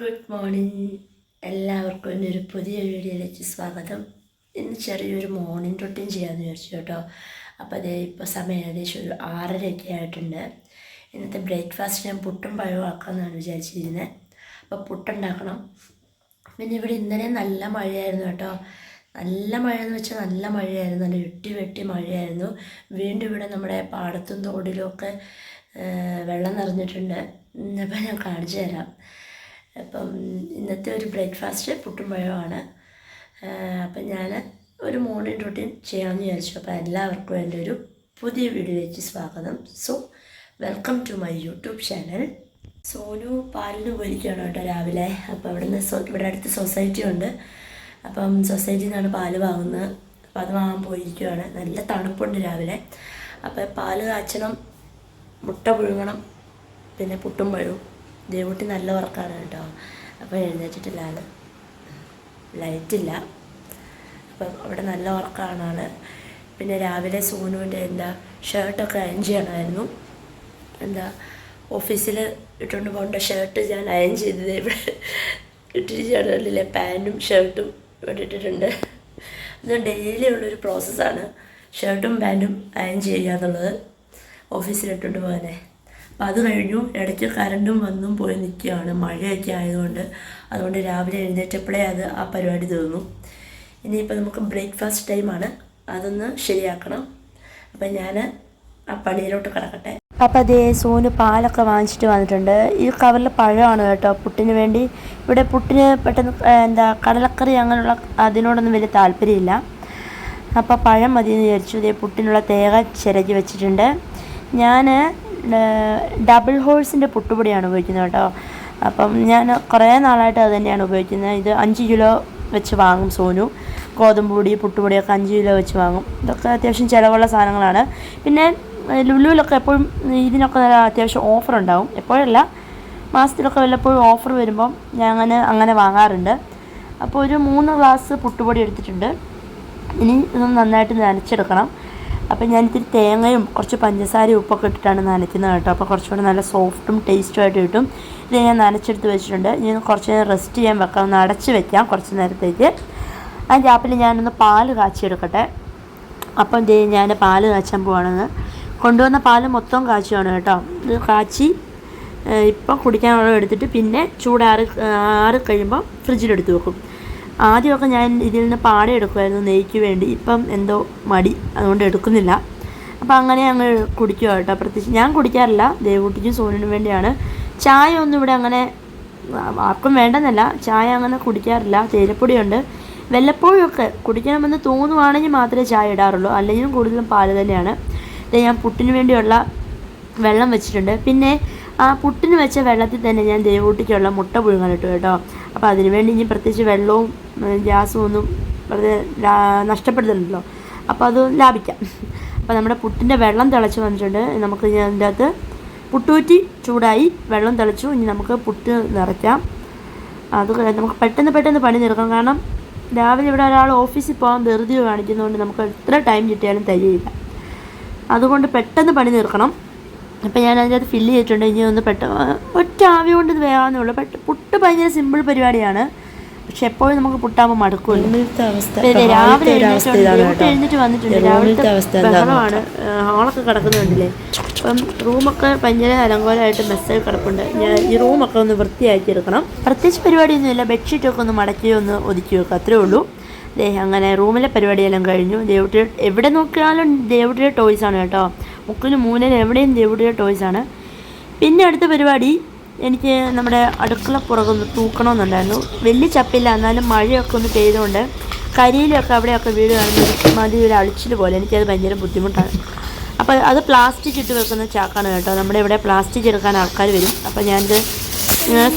Good morning എല്ലാവർക്കും എന്റെ ഒരു പുതിയ വീഡിയോയിലേക്ക് സ്വാഗതം. ഇന്ന് ചെറിയൊരു മോർണിംഗ് റൊട്ടീൻ ചെയ്യാമെന്ന് വിചാരിച്ചു കേട്ടോ. അപ്പോൾ അതേ ഇപ്പോൾ സമയം ഏകദേശം ഒരു ആറരയൊക്കെ ആയിട്ടുണ്ട്. ഇന്നത്തെ ബ്രേക്ക്ഫാസ്റ്റ് ഞാൻ പുട്ടും പഴവും ആക്കാമെന്നാണ് വിചാരിച്ചിരുന്നത് അപ്പോൾ പുട്ടുണ്ടാക്കണം. പിന്നെ ഇവിടെ ഇന്നലെ നല്ല മഴയായിരുന്നു കേട്ടോ. നല്ല മഴ എന്ന് വെച്ചാൽ നല്ല മഴയായിരുന്നു. നല്ല ഇട്ടി വെട്ടി മഴയായിരുന്നു. വീണ്ടും ഇവിടെ നമ്മുടെ പാടത്തും തോടിലും ഒക്കെ വെള്ളം നിറഞ്ഞിട്ടുണ്ട്. അപ്പോൾ ഞാൻ കാണിച്ചു തരാം. അപ്പം ഇന്നത്തെ ഒരു ബ്രേക്ക്ഫാസ്റ്റ് പുട്ടും പഴമാണ് അപ്പം ഞാൻ ഒരു മോർണിംഗ് റൊട്ടീൻ ചെയ്യാമെന്ന് വിചാരിച്ചു. അപ്പോൾ എല്ലാവർക്കും എന്റെ ഒരു പുതിയ വീഡിയോയിലേക്ക് സ്വാഗതം. So welcome to my YouTube channel Sonu പാലിന് പോയിരിക്കുകയാണ് കേട്ടോ രാവിലെ. അപ്പോൾ അവിടുന്ന് സോ ഇവിടെ അടുത്ത് സൊസൈറ്റി ഉണ്ട്. അപ്പം സൊസൈറ്റിയിൽ നിന്നാണ് പാൽ വാങ്ങുന്നത്. അപ്പോൾ അത് വാങ്ങാൻ പോയിരിക്കുകയാണ്. നല്ല തണുപ്പുണ്ട് രാവിലെ. അപ്പോൾ പാൽ കാച്ചണം മുട്ട പുഴുങ്ങണം പിന്നെ പുട്ടും പഴവും. ദേവൂട്ടി നല്ല വർക്കാണ് കേട്ടോ. അപ്പോൾ എഴുന്നേറ്റിട്ടില്ല ലൈറ്റില്ല. അപ്പം അവിടെ നല്ല ഉറക്കമാണ് ആൾ പിന്നെ രാവിലെ സോനുവിന്റെ എന്താ ഷർട്ടൊക്കെ അയൺ ചെയ്യണമായിരുന്നു. എന്താ ഓഫീസിൽ ഇട്ടുകൊണ്ട് പോകേണ്ട ഷർട്ട് ഞാൻ അയൺ ചെയ്തത് ഇവിടെ ഇട്ടിരിക്കുകയാണ് പാന്റും ഷർട്ടും ഇവിടെ ഇട്ടിട്ടുണ്ട്. ഇത് ഡെയിലി ഉള്ളൊരു പ്രോസസ്സാണ്. ഷർട്ടും പാന്റും അയൺ ചെയ്യുക എന്നുള്ളത്. ഓഫീസിൽ ഇട്ടുകൊണ്ട് പോകാനേ. അപ്പോൾ അത് കഴിഞ്ഞു ഇടയ്ക്ക് കറണ്ടും വന്നും പോയി നിൽക്കുകയാണ്. മഴയൊക്കെ ആയതുകൊണ്ട്. അതുകൊണ്ട് രാവിലെ എഴുന്നേറ്റപ്പോഴേ അത് ആ പരിപാടി തീർന്നു. ഇനിയിപ്പോൾ നമുക്ക് ബ്രേക്ക്ഫാസ്റ്റ് ടൈമാണ് അതൊന്ന് ശരിയാക്കണം. അപ്പം ഞാൻ ആ പണിയിലോട്ട് കിടക്കട്ടെ. അപ്പം അതേ സോന് പാലൊക്കെ വാങ്ങിച്ചിട്ട് വന്നിട്ടുണ്ട്. ഈ കവറിൽ പഴമാണ് കേട്ടോ. പുട്ടിന് വേണ്ടി ഇവിടെ പുട്ടിന് പെട്ടെന്ന് എന്താ കടലക്കറി അങ്ങനെയുള്ള അതിനോടൊന്നും വലിയ താല്പര്യമില്ല. അപ്പോൾ പഴം മതി എന്ന് വിചാരിച്ചു. ഇതേ പുട്ടിനുള്ള തേങ്ങ ചിരകി വെച്ചിട്ടുണ്ട്. ഞാൻ ഡബിൾ ഹോഴ്സിന്റെ പുട്ടുപൊടിയാണ് ഉപയോഗിക്കുന്നത് കേട്ടോ. അപ്പം ഞാൻ കുറേ നാളായിട്ട് അത് തന്നെയാണ് ഉപയോഗിക്കുന്നത്. ഇത് അഞ്ച് കിലോ വെച്ച് വാങ്ങും സോനു. ഗോതമ്പ് പൊടി പുട്ടുപൊടിയൊക്കെ അഞ്ച് കിലോ വെച്ച് വാങ്ങും. ഇതൊക്കെ അത്യാവശ്യം ചിലവുള്ള സാധനങ്ങളാണ്. പിന്നെ ലുലുവിലൊക്കെ എപ്പോഴും ഇതിനൊക്കെ നല്ല അത്യാവശ്യം ഓഫർ ഉണ്ടാവും എപ്പോഴല്ല മാസത്തിലൊക്കെ വല്ലപ്പോഴും ഓഫർ വരുമ്പം ഞാൻ അങ്ങനെ അങ്ങനെ വാങ്ങാറുണ്ട്. അപ്പോൾ ഒരു മൂന്ന് ഗ്ലാസ് പുട്ടുപൊടി എടുത്തിട്ടുണ്ട്. ഇനി ഇതൊന്ന് നന്നായിട്ട് നനച്ചെടുക്കണം. അപ്പം ഞാൻ ഇത്തിരി തേങ്ങയും കുറച്ച് പഞ്ചസാരയും ഉപ്പൊക്കെ ഇട്ടിട്ടാണ് നനയ്ക്കുന്നത് കേട്ടോ. അപ്പോൾ കുറച്ചുകൂടെ നല്ല സോഫ്റ്റും ടേസ്റ്റും ആയിട്ട് കിട്ടും. ഇത് ഞാൻ നനച്ചെടുത്ത് വെച്ചിട്ടുണ്ട്. ഇനി കുറച്ച് നേരം റെസ്റ്റ് ചെയ്യാൻ വെക്കാം. ഒന്ന് അടച്ച് വെക്കാം കുറച്ച് നേരത്തേക്ക്. ആ ഗ്യാപ്പിൽ ഞാനൊന്ന് പാൽ കാച്ചിയെടുക്കട്ടെ. അപ്പം ദേ ഞാൻ പാൽ കാച്ചാൻ പോവാണെന്ന്. കൊണ്ടുവന്ന പാൽ മൊത്തം കാച്ചുവാണ് കേട്ടോ. ഇത് കാച്ചി ഇപ്പം കുടിക്കാനുള്ള എടുത്തിട്ട് പിന്നെ ചൂടാറി ആറി കഴിയുമ്പോൾ ഫ്രിഡ്ജിലെടുത്ത് വെക്കും. ആദ്യമൊക്കെ ഞാൻ ഇതിൽ നിന്ന് പാട എടുക്കുമായിരുന്നു നെയ്ക്ക് വേണ്ടി. ഇപ്പം എന്തോ മടി അതുകൊണ്ട് എടുക്കുന്നില്ല. അപ്പോൾ അങ്ങനെ അങ്ങ് കുടിക്കുക കേട്ടോ. പ്രത്യേകിച്ച് ഞാൻ കുടിക്കാറില്ല ദേവൂട്ടിക്കും സോനിനും വേണ്ടിയാണ്. ചായ ഒന്നും ഇവിടെ അങ്ങനെ ആർക്കും വേണ്ടെന്നല്ല. ചായ അങ്ങനെ കുടിക്കാറില്ല തേയിലപ്പൊടിയുണ്ട്. വല്ലപ്പോഴുമൊക്കെ കുടിക്കണമെന്ന് തോന്നുവാണെങ്കിൽ മാത്രമേ ചായ ഇടാറുള്ളൂ. അല്ലെങ്കിലും കൂടുതലും പാൽ തന്നെയാണ്. ഞാൻ പുട്ടിന് വേണ്ടിയുള്ള വെള്ളം വെച്ചിട്ടുണ്ട്. പിന്നെ ആ പുട്ടിന് വെച്ച വെള്ളത്തിൽ തന്നെ ഞാൻ ദേവൂട്ടിക്കുള്ള മുട്ട പുഴുങ്ങാനിട്ടു കേട്ടോ. അപ്പോൾ അതിന് വേണ്ടി ഇനി പ്രത്യേകിച്ച് വെള്ളവും ഗ്യാസും ഒന്നും വെറുതെ നഷ്ടപ്പെടുന്നുണ്ടല്ലോ അപ്പോൾ അത് ലാഭിക്കാം. അപ്പോൾ നമ്മുടെ പുട്ടിന്റെ വെള്ളം തിളച്ച് വന്നിട്ടുണ്ട്. നമുക്ക് ഇനി അതിന്റെ അകത്ത് പുട്ടൂറ്റി ചൂടായി വെള്ളം തിളച്ചു. ഇനി നമുക്ക് പുട്ട് നിറയ്ക്കാം. അത് നമുക്ക് പെട്ടെന്ന് പെട്ടെന്ന് പണി തീർക്കണം. കാരണം രാവിലെ ഇവിടെ ഒരാൾ ഓഫീസിൽ പോകാൻ വെറുതെ കാണിക്കുന്നതുകൊണ്ട് നമുക്ക് എത്ര ടൈം കിട്ടിയാലും തരികയില്ല അതുകൊണ്ട് പെട്ടെന്ന് പണി തീർക്കണം. അപ്പം ഞാൻ അതിനകത്ത് ഫില്ല് ചെയ്തിട്ടുണ്ട്. ഇനി ഒന്ന് പെട്ടെന്ന് ഒറ്റ ആവി കൊണ്ട് ഇത് വേകാവുന്നേ ഉള്ളൂ. പെട്ട് പുട്ട് ഭയങ്കര സിമ്പിൾ പരിപാടിയാണ്. പക്ഷെ എപ്പോഴും നമുക്ക് പുട്ടാകുമ്പോൾ മടുക്കുമല്ലോ. രാവിലെ എഴുന്നേറ്റ് എഴുന്നേറ്റ് വന്നിട്ടുണ്ട്. രാവിലത്തെ ബഹളമാണ്. ഹാളൊക്കെ കിടക്കുന്നുണ്ടല്ലേ അപ്പം റൂമൊക്കെ ഭയങ്കര അലങ്കോലമായിട്ട് മെസ്സായി കിടപ്പുണ്ട്. ഞാൻ ഈ റൂമൊക്കെ ഒന്ന് വൃത്തിയാക്കി എടുക്കണം. പ്രത്യേകിച്ച് പരിപാടിയൊന്നുമില്ല. ബെഡ്ഷീറ്റൊക്കെ ഒന്ന് മടക്കി ഒന്ന് ഒതുക്കി വെക്കുക അത്രേ ഉള്ളൂ. ദേ അങ്ങനെ റൂമിലെ പരിപാടിയെല്ലാം കഴിഞ്ഞു. ദേവട്ടിയുടെ എവിടെ നോക്കിയാലും ദേവുട്ടിയുടെ ടോയ്സ് ആണ് കേട്ടോ. മുക്കിലും മൂന്നിന് എവിടെയും എവിടെയോ ടോയ്സാണ് പിന്നെ അടുത്ത പരിപാടി എനിക്ക് നമ്മുടെ അടുക്കള പുറകൊന്ന് തൂക്കണമെന്നുണ്ടായിരുന്നു. വലിയ ചപ്പില്ല എന്നാലും മഴയൊക്കെ ഒന്ന് പെയ്തുകൊണ്ട് കരിയിലൊക്കെ അവിടെയൊക്കെ വീട് കാണുന്നത് മതി ഒരു അളിച്ചിൽ പോലെ. എനിക്കത് ഭയങ്കര ബുദ്ധിമുട്ടാണ്. അപ്പോൾ അത് പ്ലാസ്റ്റിക് ഇട്ട് വെക്കുന്ന ചാക്കാണ് കേട്ടോ. നമ്മുടെ ഇവിടെ പ്ലാസ്റ്റിക് എടുക്കാൻ ആൾക്കാർ വരും. അപ്പോൾ ഞാനിത്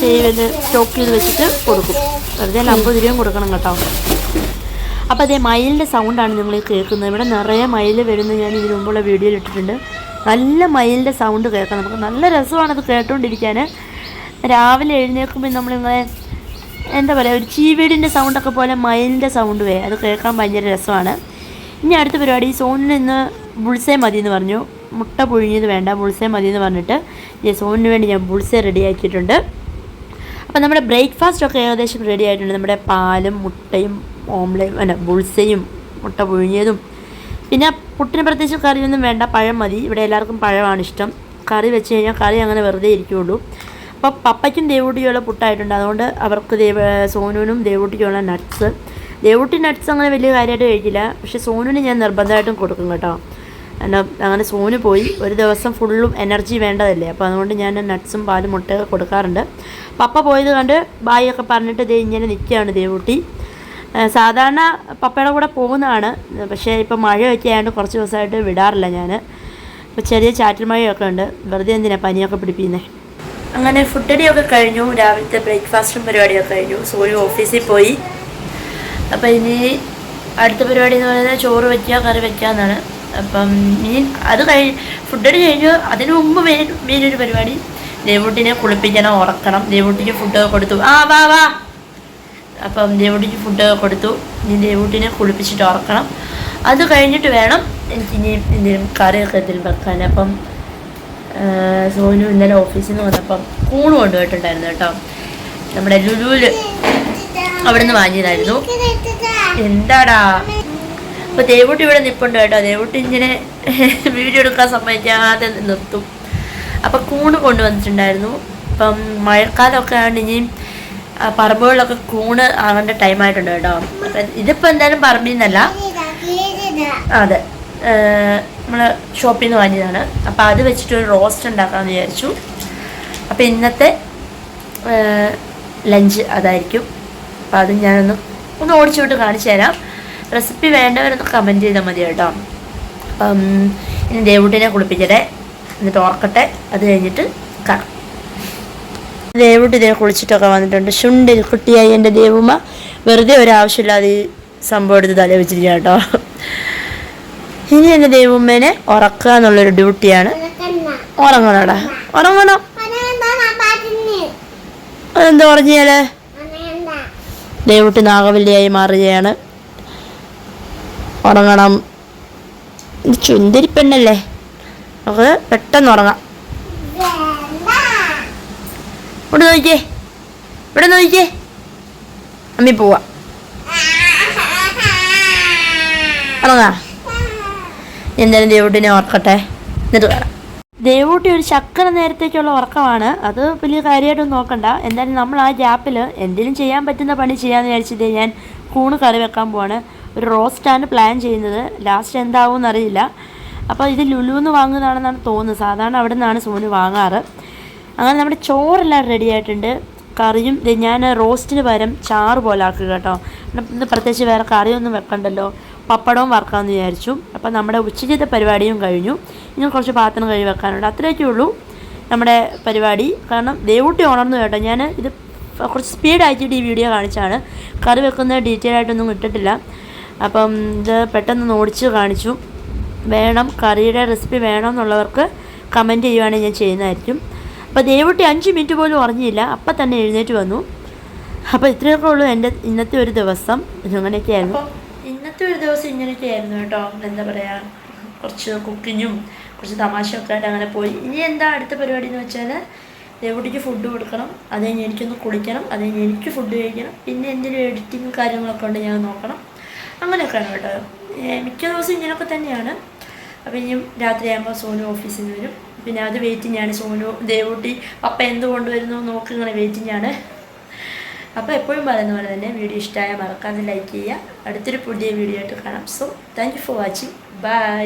സേവ് ചെയ്ത് സ്റ്റോക്ക് ചെയ്ത് വെച്ചിട്ട് കൊടുക്കും. വെറുതെ അമ്പത് രൂപയും കൊടുക്കണം കേട്ടോ. അപ്പോൾ അതേ മയിലിന്റെ സൗണ്ടാണ് നിങ്ങൾ കേൾക്കുന്നത്. ഇവിടെ നിറയെ മയിൽ വരുന്നത് ഞാൻ ഇതിനു മുമ്പുള്ള വീഡിയോയിൽ ഇട്ടിട്ടുണ്ട്. നല്ല മയിലിന്റെ സൗണ്ട് കേൾക്കാം നമുക്ക്. നല്ല രസമാണ് അത് കേട്ടുകൊണ്ടിരിക്കാൻ രാവിലെ എഴുന്നേൽക്കുമ്പോൾ നമ്മളിങ്ങനെ എന്താ പറയുക ഒരു ചീവീടിന്റെ സൗണ്ടൊക്കെ പോലെ മയിലിന്റെ സൗണ്ട് വേ. അത് കേൾക്കാൻ ഭയങ്കര രസമാണ്. ഇനി അടുത്ത പരിപാടി സോണിന് ഇന്ന് ബുൾസേ മതി എന്ന് പറഞ്ഞു. മുട്ട പുഴുങ്ങിയത് വേണ്ട ബുൾസേ മതി എന്ന് പറഞ്ഞിട്ട്. ഈ സോണിന് വേണ്ടി ഞാൻ ബുൾസേ റെഡിയാക്കിയിട്ടുണ്ട് അപ്പോൾ നമ്മുടെ ബ്രേക്ക്ഫാസ്റ്റ് ഒക്കെ ഏകദേശം റെഡി ആയിട്ടുണ്ട്. നമ്മുടെ പാലും മുട്ടയും ഓംലയും അല്ല ബുൾസയും മുട്ട പുഴുങ്ങിയതും. പിന്നെ പുട്ടിന് പ്രത്യേകിച്ച് കറിയൊന്നും വേണ്ട പഴം മതി. ഇവിടെ എല്ലാവർക്കും പഴമാണ് ഇഷ്ടം. കറി വെച്ച് കഴിഞ്ഞാൽ കറി അങ്ങനെ വെറുതെ ഇരിക്കുകയുള്ളൂ അപ്പോൾ പപ്പയ്ക്കും ദേവൂട്ടിയുള്ള പുട്ടായിട്ടുണ്ട്. അതുകൊണ്ട് അവർക്ക് ദേവ സോനുവിനും ദേവൂട്ടിക്കുള്ള നട്ട്സ്. ദേവൂട്ടി നട്ട്സ് അങ്ങനെ വലിയ കാര്യമായിട്ട് കഴിക്കില്ല. പക്ഷേ സോനുവിന് ഞാൻ നിർബന്ധമായിട്ടും കൊടുക്കും കേട്ടോ. എന്നാൽ അങ്ങനെ സോന് പോയി ഒരു ദിവസം ഫുള്ളും എനർജി വേണ്ടതല്ലേ. അപ്പോൾ അതുകൊണ്ട് ഞാൻ നട്ട്സും പാലും മുട്ടയൊക്കെ കൊടുക്കാറുണ്ട്. പപ്പ പോയത് കണ്ട് ബായി ഒക്കെ പറഞ്ഞിട്ട് ദേ ഇങ്ങനെ നിൽക്കുകയാണ് ദേവൂട്ടി. സാധാരണ പപ്പയുടെ കൂടെ പോകുന്നതാണ്. പക്ഷേ ഇപ്പോൾ മഴയൊക്കെ ആയതുകൊണ്ട് കുറച്ച് ദിവസമായിട്ട് വിടാറില്ല ഞാൻ ഇപ്പോൾ ചെറിയ ചാറ്റൽ മഴയൊക്കെ ഉണ്ട്. വെറുതെ എന്തിനാണ് പനിയൊക്കെ പിടിപ്പിക്കുന്നത് അങ്ങനെ ഫുഡടിയൊക്കെ കഴിഞ്ഞു. രാവിലത്തെ ബ്രേക്ക്ഫാസ്റ്റും പരിപാടിയൊക്കെ കഴിഞ്ഞു. സൂര്യ ഓഫീസിൽ പോയി. അപ്പോൾ ഇനി അടുത്ത പരിപാടി എന്ന് പറയുന്നത് ചോറ് വയ്ക്കുക കറി വയ്ക്കുക എന്നാണ്. അപ്പം മീൻ അത് കഴിഞ്ഞ് ഫുഡടി കഴിഞ്ഞു. അതിന് മുമ്പ് മെയിൻ മെയിൻ ഒരു പരിപാടി. ദേവൂട്ടിനെ കുളിപ്പിക്കണം ഉറക്കണം. ദേവൂട്ടിക്ക് ഫുഡ് കൊടുത്തു. ആ വാ വാ. അപ്പം ദേവൂട്ടിക്ക് ഫുഡ് കൊടുത്തു. ഇനി ദേവൂട്ടിനെ കുളിപ്പിച്ചിട്ട് ഉറക്കണം. അത് കഴിഞ്ഞിട്ട് വേണം എനിക്ക് ഇനി എന്തെങ്കിലും കറിയൊക്കെ എന്തെങ്കിലും വെക്കാൻ. അപ്പം സോനു ഇന്നലെ ഓഫീസിൽ നിന്ന് വന്നപ്പം കൂണ് കൊണ്ടുപോയിട്ടുണ്ടായിരുന്നു കേട്ടോ. നമ്മുടെ ലുലുവിൽ അവിടെ നിന്ന് വാങ്ങിയതായിരുന്നു. എന്താടാ? അപ്പൊ ദേവൂട്ടി ഇവിടെ നിപ്പുണ്ട് കേട്ടോ. ദേവൂട്ടി ഇങ്ങനെ വീഡിയോ എടുക്കാൻ സമ്മതിക്കാതെ നിർത്തും. അപ്പൊ കൂണ് കൊണ്ടുവന്നിട്ടുണ്ടായിരുന്നു. ഇപ്പം മഴക്കാലമൊക്കെ ആയതുകൊണ്ട് ഇനിയും പറമ്പുകളിലൊക്കെ കൂണ് ആകേണ്ട ടൈം ആയിട്ടുണ്ട് കേട്ടോ. അപ്പം ഇതിപ്പോൾ എന്തായാലും പറമ്പിൽ നിന്നല്ല അതെ. നമ്മൾ ഷോപ്പിൽ നിന്ന് വാങ്ങിയതാണ്. അപ്പോൾ അത് വെച്ചിട്ട് ഒരു റോസ്റ്റ് ഉണ്ടാക്കാമെന്ന് വിചാരിച്ചു. അപ്പോൾ ഇന്നത്തെ ലഞ്ച് അതായിരിക്കും. അപ്പോൾ അത് ഞാനൊന്ന് ഒന്ന് ഓടിച്ചു വിട്ട് കാണിച്ചു തരാം. റെസിപ്പി വേണ്ടവരൊന്ന് കമന്റ് ചെയ്താൽ മതി കേട്ടോ. അപ്പം ഇനി ദേവൂട്ടിനെ കുളിപ്പിക്കട്ടെ. എന്നിട്ട് ഓർക്കട്ടെ. അത് കഴിഞ്ഞിട്ട് കാണാം ദേവൂട്ടി ഇതിനെ കുളിച്ചിട്ടൊക്കെ വന്നിട്ടുണ്ട്. ശുണ്ടിൽ കുട്ടിയായി എന്റെ ദേവുമ്മ. വെറുതെ ഒരാവശ്യമില്ലാതെ ഈ സംഭവം എടുത്ത് തല വെച്ചിരിക്കുക കേട്ടോ. ഇനി എന്റെ ദേവുമ്മേനെ ഉറക്കുക എന്നുള്ളൊരു ഡ്യൂട്ടിയാണ്. ഉറങ്ങണോടാ? ഉറങ്ങണം? അതെന്താ പറഞ്ഞാൽ ദേവുട്ടി നാഗവല്ലിയായി മാറുകയാണ്. ഉറങ്ങണം. ചുന്തിരിപ്പെണ്ണല്ലേ? ചുന്തിരി പെണ്ണല്ലേ നമുക്ക് പെട്ടെന്ന് ഉറങ്ങാം. ഇവിടെ നോക്കിയേ ഇവിടെ നോക്കിയേ അമ്മി പോവാ. ഇറങ്ങാ. എന്തായാലും ദേവൂട്ടിനെ ഓർക്കട്ടെ. എന്നിട്ട് കാണാം ദേവൂട്ടി ഒരു ചക്കര നേരത്തേക്കുള്ള ഉറക്കമാണ്. അത് വലിയ കാര്യമായിട്ടൊന്നും നോക്കണ്ട. എന്തായാലും നമ്മൾ ആ ഗ്യാപ്പിൽ എന്തെങ്കിലും ചെയ്യാൻ പറ്റുന്ന പണി ചെയ്യാന്ന് വിചാരിച്ചിട്ട് ഞാൻ കൂണ് കറി വെക്കാൻ പോവാണ്. ഒരു റോസ്റ്റാണ് പ്ലാൻ ചെയ്യുന്നത്. ലാസ്റ്റ് എന്താവും എന്നറിയില്ല അപ്പോൾ ഇത് ലുലുന്ന് വാങ്ങുന്നതാണെന്നാണ് തോന്നുന്നത്. സാധാരണ അവിടെ നിന്നാണ് സോന് വാങ്ങാറ്. അങ്ങനെ നമ്മുടെ ചോറെല്ലാം റെഡി ആയിട്ടുണ്ട്. കറിയും ഞാൻ റോസ്റ്റിന് പകരം ചാറ് പോലെ ആക്കുക കേട്ടോ. ഇന്ന് പ്രത്യേകിച്ച് വേറെ കറിയൊന്നും വെക്കണ്ടല്ലോ. പപ്പടവും വറക്കാമെന്ന് വിചാരിച്ചു. അപ്പം നമ്മുടെ ഉച്ചയ്ക്കത്തെ പരിപാടിയും കഴിഞ്ഞു. ഇനി കുറച്ച് പാത്രം കഴുകി വെക്കാനുണ്ട്. അത്രയൊക്കെ ഉള്ളൂ നമ്മുടെ പരിപാടി. കാരണം ദേവൂട്ടി ഉണർന്നു കേട്ടോ. ഞാൻ ഇത് കുറച്ച് സ്പീഡായിട്ട് ഈ വീഡിയോ കാണിച്ചാണ് കറി വെക്കുന്ന ഡീറ്റെയിൽ ആയിട്ടൊന്നും ഇട്ടിട്ടില്ല. അപ്പം ഇത് പെട്ടെന്ന് ഓടിച്ച് കാണിച്ചു. വേണം കറിയുടെ റെസിപ്പി വേണം എന്നുള്ളവർക്ക് കമന്റ് ചെയ്യുവാണെങ്കിൽ ഞാൻ ചെയ്യുന്നതായിരിക്കും. അപ്പോൾ ദേവുട്ടി അഞ്ച് മിനിറ്റ് പോലും അറിഞ്ഞില്ല. അപ്പം തന്നെ എഴുന്നേറ്റ് വന്നു. അപ്പോൾ ഇത്രയൊക്കെ ഉള്ളൂ എന്റെ ഇന്നത്തെ ഒരു ദിവസം. ഇങ്ങനെയൊക്കെയായിരുന്നു. ഇന്നത്തെ ഒരു ദിവസം ഇങ്ങനെയൊക്കെയായിരുന്നു കേട്ടോ. എന്താ പറയുക കുറച്ച് കുക്കിങ്ങും കുറച്ച് തമാശയൊക്കെ ആയിട്ട് അങ്ങനെ പോയി. ഇനി എന്താ അടുത്ത പരിപാടി എന്ന് വെച്ചാൽ ദേവുട്ടിക്ക് ഫുഡ് കൊടുക്കണം. അത് കഴിഞ്ഞ് എനിക്കൊന്ന് കുളിക്കണം. അത് കഴിഞ്ഞ് എനിക്ക് ഫുഡ് കഴിക്കണം. പിന്നെ എന്തെങ്കിലും എഡിറ്റിങ് കാര്യങ്ങളൊക്കെ ഉണ്ട് ഞാൻ നോക്കണം. അങ്ങനെയൊക്കെയാണ് കേട്ടോ. മിക്ക ദിവസം ഇങ്ങനെയൊക്കെ തന്നെയാണ്. അപ്പോൾ ഇനിയും രാത്രിയാകുമ്പോൾ സോനു ഓഫീസിൽ നിന്ന് വരും. പിന്നെ അത് വെയിറ്റിംഗ് ആണ്. സോനു ദേവൂട്ടി പപ്പ എന്ത് കൊണ്ടുവരുന്നു നോക്കി ഇങ്ങനെ വെയിറ്റിംഗ് ആണ്. അപ്പോൾ എപ്പോഴും പറയുന്ന പോലെ തന്നെ വീഡിയോ ഇഷ്ടമായ മറക്കാതെ ലൈക്ക് ചെയ്യുക. അടുത്തൊരു പുതിയ വീഡിയോ ആയിട്ട് കാണാം. So thank you for watching bye